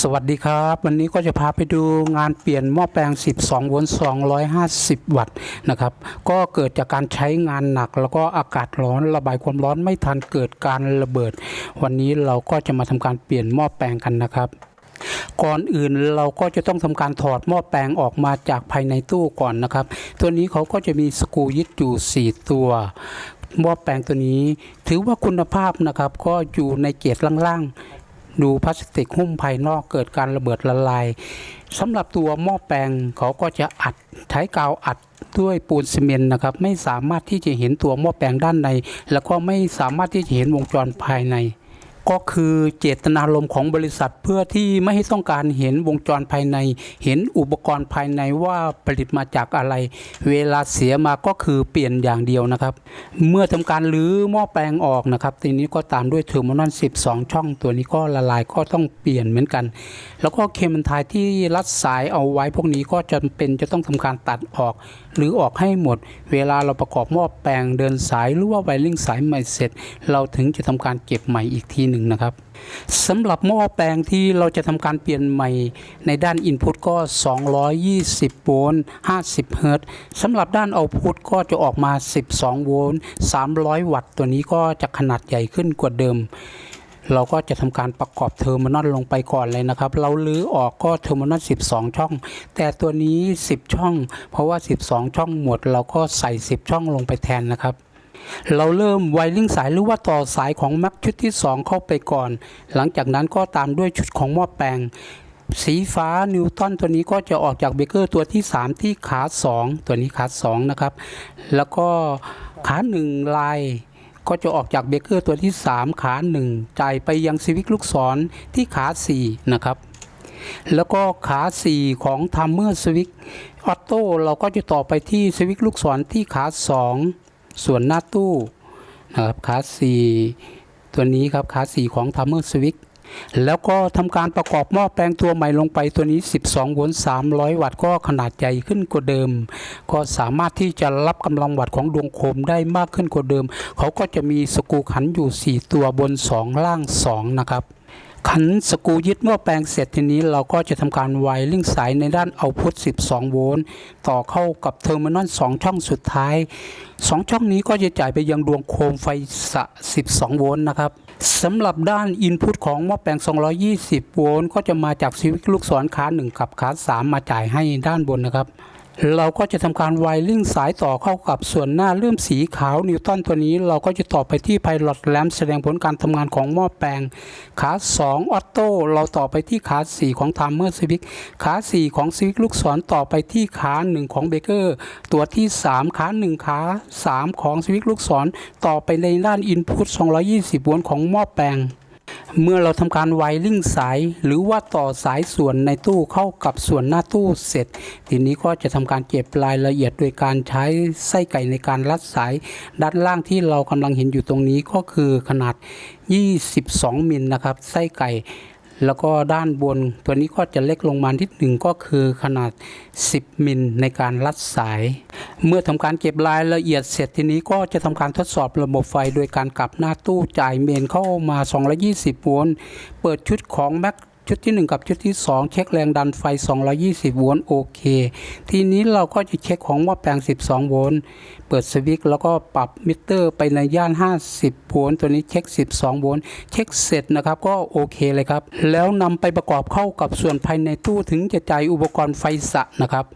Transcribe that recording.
สวัสดีครับ วันนี้ก็จะพาไปดูงานเปลี่ยนหม้อแปลง 12 โวลต์ 250 วัตต์นะครับ ก็เกิดจากการใช้งานหนัก แล้วก็อากาศร้อนระบายความร้อนไม่ทันเกิดการระเบิด วันนี้เราก็จะมาทำการเปลี่ยนหม้อแปลงกันนะครับ ก่อนอื่นเราก็จะต้องทำการถอดหม้อแปลงออกมาจากภายในตู้ก่อนนะครับ ตัวนี้เขาก็จะมีสกูยึดอยู่ 4 ตัวหม้อแปลงตัวนี้ ถือว่าคุณภาพนะครับก็อยู่ในเกรดล่างๆ ดูพลาสติกหุ้มภายนอกเกิดการระเบิดละลายสำหรับตัวหม้อแปลงเขาก็จะอัดใช้กาวอัดด้วยปูนซีเมนต์นะครับ ไม่สามารถที่จะเห็นตัวหม้อแปลงด้านใน แล้วก็ไม่สามารถที่จะเห็นวงจรภายใน ก็คือเจตนารมณ์ของบริษัทเพื่อที่ไม่ให้ต้องการเห็นวงจรภายใน เห็นอุปกรณ์ภายในว่าผลิตมาจากอะไร เวลาเสียมาก็คือเปลี่ยนอย่างเดียวนะครับ เมื่อทำการรื้อหม้อแปลงออกนะครับทีนี้ก็ตามด้วยเทอร์โมนอล12 ช่องตัวนี้ก็ละลายก็ต้องเปลี่ยนเหมือนกัน แล้วก็เคมันทายที่รัดสายเอาไว้พวกนี้ก็จำเป็นจะต้องทำการตัดออกหรือออกให้หมด เวลาเราประกอบหม้อแปลงเดินสายหรือว่าไวริ่งสายใหม่เสร็จ เราถึงจะทำการเก็บใหม่อีกทีหนึ่งนะครับสำหรับหม้อแปลงที่เราจะทำการเปลี่ยนใหม่ในด้าน Input ก็ 220 โวลต์ 50 เฮิรตซ์สำหรับด้าน Output ก็จะออกมา 12 โวลต์ 300 วัตต์ ตัวนี้ก็จะขนาดใหญ่ขึ้นกว่าเดิม เราก็จะทำการประกอบเทอร์มินอลลงไปก่อนเลยนะครับ เราลื้อออกก็เทอร์มินอล12 ช่อง แต่ตัวนี้ 10 ช่อง เพราะว่า 12 ช่องหมด เราก็ใส่ 10 ช่องลงไปแทนนะครับ เราเริ่มไวริ่งสายหรือว่าต่อสายของแม็กชุดที่ 2 เข้าไปก่อน หลังจากนั้นก็ตามด้วยชุดของหม้อแปลงสีฟ้านิวตันตัวนี้ก็จะออกจากเบเกอร์ตัวที่ 3 ที่ขา 2 ตัวนี้ขา 2 นะครับ แล้วก็ขา 1 ลาย ก็จะออกจากเบเกอร์ตัวที่ 3 ขา 1 จ่ายไปยังซีวิกลูกศรที่ขา 4 นะครับ แล้วก็ขา 4 ของทัมเมอร์สวิกออโต้เราก็จะต่อไปที่สวิกลูกศรที่ขา 2 ส่วนหน้าตู้นะครับขา 4 ตัวนี้ครับขา 4 ของทัมเมอร์สวิก แล้วก็ทำการประกอบหม้อแปลงตัวใหม่ลงไปตัวนี้ 12 โวลต์ 300 วัตต์ก็ขนาดใหญ่ขึ้นกว่าเดิม ก็สามารถที่จะรับกำลังวัตต์ของดวงโคมได้มากขึ้นกว่าเดิม เขาก็จะมีสกูขันอยู่ 4 ตัวบน 2 ล่าง 2 นะครับ ขันสกูยึดหม้อแปลงเสร็จทีนี้เราก็จะทำการไวริ่งสายในด้านเอาพุท12 โวลต์ต่อเข้ากับเทอร์มินอล2 ช่องสุดท้าย 2 ช่องนี้ก็จะจ่ายไปยังดวงโคมไฟสะ 12 โวลต์นะครับสำหรับด้านอินพุตของหม้อแปลง 220 โวลต์ก็จะมาจากสวิตช์ลูกศรขา1กับขา3 มาจ่ายให้ด้านบนนะครับ เราก็จะทำการไวริ่งสายต่อเข้ากับส่วนหน้าเลื่อมสีขาวนิวตันตัวนี้ เราก็จะต่อไปที่ไพลอตแลมแสดงผลการทำงานของหม้อแปลง ขา2ออโต้เราต่อไปที่ขา 4 ของทามเมอร์สวิกขา 4 ของสวิกลูกศรต่อไปที่ขา 1 ของเบเกอร์ ตัวที่ 3 ขา 1 ขา 3 ของสวิกลูกศร ต่อไปในด้านอินพุต220 โวลต์ของหม้อแปลง เมื่อเราทำการไวริ่งสาย หรือว่าต่อสายส่วนในตู้เข้ากับส่วนหน้าตู้เสร็จ ทีนี้ก็จะทำการเก็บรายละเอียดโดยการใช้ไส้ไก่ในการรัดสาย ด้านล่างที่เรากำลังเห็นอยู่ตรงนี้ก็คือขนาด 22 มิลนะครับ ไส้ไก่แล้วก็ด้านบนตัวนี้ก็จะเล็กลงมานิดหนึ่งก็คือขนาด 10 มิลในการรัดสาย เมื่อทำการเก็บรายละเอียดเสร็จทีนี้ก็จะทำการทดสอบระบบไฟ โดยการกลับหน้าตู้จ่ายเมนเข้ามา 220 โวลต์ เปิดชุดของแม็กชุดที่ 1 กับชุดที่ 2 เช็คแรงดันไฟ 220 โวลต์โอเค ทีนี้เราก็จะเช็คของหม้อแปลง 12 โวลต์ เปิดสวิตช์แล้วก็ปรับมิเตอร์ไปในย่าน 50 โวลต์ ตัวนี้เช็ค 12 โวลต์ เช็คเสร็จนะครับก็โอเคเลยครับ แล้วนำไปประกอบเข้ากับส่วนภายในตู้ถึงจะจ่ายอุปกรณ์ไฟสะนะครับ